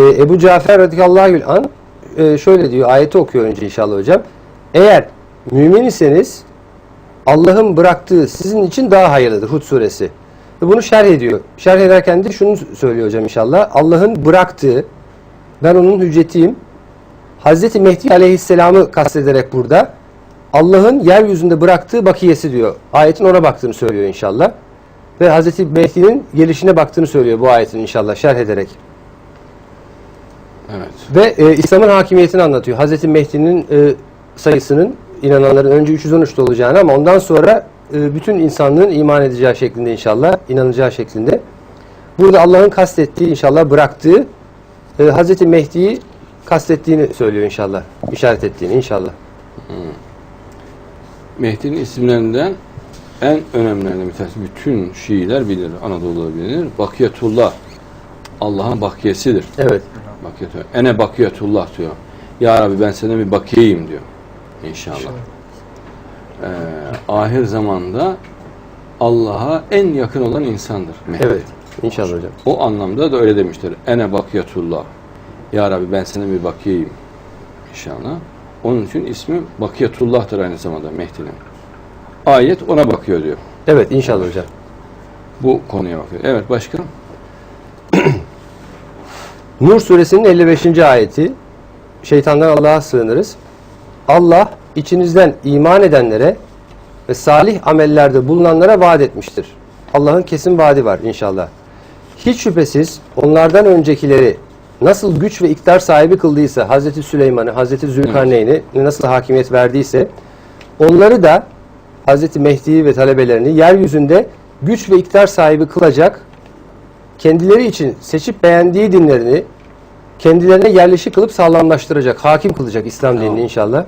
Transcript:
e, Ebu Cafer radıyallahu anh e, şöyle diyor, ayeti okuyor önce inşallah hocam. Eğer mümin iseniz Allah'ın bıraktığı sizin için daha hayırlıdır Hud suresi. Ve bunu şerh ediyor. Şerh ederken de şunu söylüyor hocam inşallah. Allah'ın bıraktığı, ben onun hüccetiyim. Hazreti Mehdi aleyhisselamı kastederek burada Allah'ın yeryüzünde bıraktığı bakiyesi diyor. Ayetin ona baktığını söylüyor inşallah. Ve Hazreti Mehdi'nin gelişine baktığını söylüyor bu ayetin inşallah şerh ederek. Evet. Ve e, İslam'ın hakimiyetini anlatıyor. Hazreti Mehdi'nin e, sayısının inananların önce 313'te olacağını ama ondan sonra e, bütün insanlığın iman edeceği şeklinde inşallah, inanacağı şeklinde. Burada Allah'ın kastettiği inşallah bıraktığı e, Hazreti Mehdi'yi kastettiğini söylüyor inşallah. işaret ettiğini inşallah. Mehdi'nin isimlerinden en önemlilerinden bir tanesi bütün Şiiler bilir, Anadolu'da bilinir. Bakiyetullah. Allah'ın bakiyesidir. Evet. Bakiyetullah. Ene bakiyetullah diyor. Ya Rabbi ben sana bir bakiyeyim diyor. İnşallah. Ee, ahir zamanda Allah'a en yakın olan insandır. Mehdi. Evet. İnşallah hocam. O anlamda da öyle demiştir. Ene bakiyetullah. Ya Rabbi ben sana bir bakiyeyim. İnşallah. Onun için ismi Bakiyetullah'tır aynı zamanda Mehdi'nin. Ayet ona bakıyor diyor. Evet inşallah hocam. Bu konuya bakıyor. Evet başka? Nur suresinin 55. ayeti şeytandan Allah'a sığınırız. Allah içinizden iman edenlere ve salih amellerde bulunanlara vaat etmiştir. Allah'ın kesin vaadi var inşallah. Hiç şüphesiz onlardan öncekileri nasıl güç ve iktidar sahibi kıldıysa Hazreti Süleyman'ı, Hazreti Zülkarneyn'i nasıl hakimiyet verdiyse onları da Hazreti Mehdi'yi ve talebelerini yeryüzünde güç ve iktidar sahibi kılacak kendileri için seçip beğendiği dinlerini kendilerine yerleşik kılıp sağlamlaştıracak, hakim kılacak İslam dinini inşallah.